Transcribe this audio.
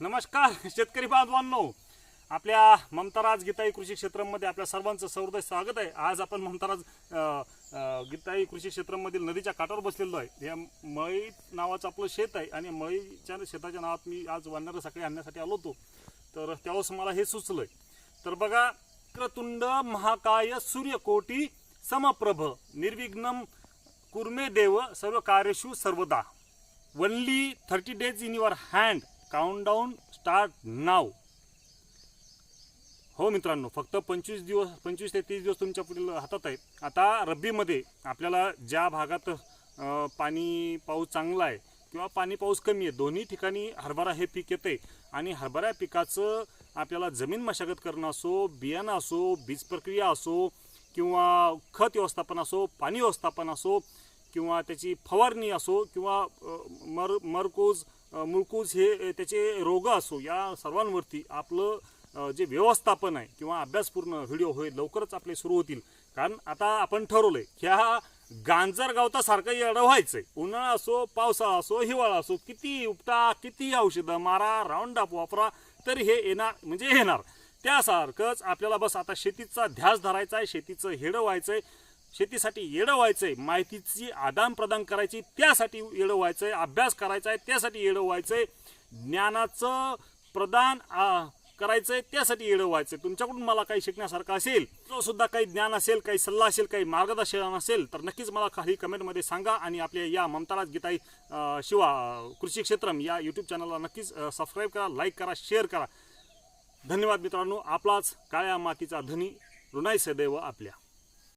नमस्कार शेतकरी बांधवांनो. आपल्या ममताराज गीताई कृषी क्षेत्रामध्ये आपल्या सर्वांचं सहृदय स्वागत आहे. आज आपण ममताराज गीताई कृषी क्षेत्रामधील नदीच्या काठावर बसलेलो आहे. हे मळी नावाचं आपलं शेत आहे आणि मळीच्या शेताच्या नावात मी आज वानरं सकाळी आणण्यासाठी आलो होतो. तर त्यावेळेस मला हे सुचलंय. तर बघा क्रतुंड महाकाय सूर्यकोटी समप्रभ निर्विघ्नम कुर्मे देव सर्व कार्यशू सर्वदा. Only thirty days in your hand countdown start now हो मित्रांनो फक्त पंचवीस दिवस पंचवीस ते तीस दिवस तुमच्या पुढील हातात आहे आता रब्बीमध्ये आपल्याला ज्या भागात पाणी पाऊस चांगला आहे किंवा पाणी पाऊस कमी आहे दोन्ही ठिकाणी हरभरा हे पीक येते. आणि हरभरा पिकाचं आपल्याला जमीन मशागत करणं असो बियाणं असो बीज प्रक्रिया असो किंवा खत व्यवस्थापन असो पाणी व्यवस्थापन असो किंवा त्याची फवारणी असो किंवा मर मरकोज मुळकूज हे त्याचे रोग असो या सर्वांवरती आपलं जे व्यवस्थापन आहे किंवा अभ्यासपूर्ण व्हिडिओ होईल लवकरच आपले सुरू होतील. कारण आता आपण ठरवलंय हा गांजर गावतासारखं येडं आहे उन्हाळा असो पावसाळा असो हिवाळा असो किती उपटा किती औषधं मारा राऊंड अप वापरा तरी हे येणार म्हणजे येणार. त्यासारखंच आपल्याला बस आता शेतीचा ध्यास धरायचा आहे शेतीचं हेडं व्हायचं आहे शेतीसाठी येडं व्हायचंय माहितीची आदान प्रदान करायची त्यासाठी येडं व्हायचंय अभ्यास करायचा आहे त्यासाठी येडं व्हायचंय. ज्ञानाचं प्रदान करायचं करायचंय त्यासाठी येडं व्हायचंय. तुमच्याकडून मला काही शिकण्यासारखं असेल जो सुद्धा काही ज्ञान असेल काही सल्ला असेल काही मार्गदर्शन असेल तर नक्कीच मला काही कमेंटमध्ये सांगा आणि आपल्या या ममताराज गीताई शिवा कृषी क्षेत्रम या यूट्यूब चॅनलला नक्कीच सबस्क्राईब करा लाईक करा शेअर करा. धन्यवाद मित्रांनो. आपलाच काळ्या मातीचा धनी ऋणाई सदैव आपल्या.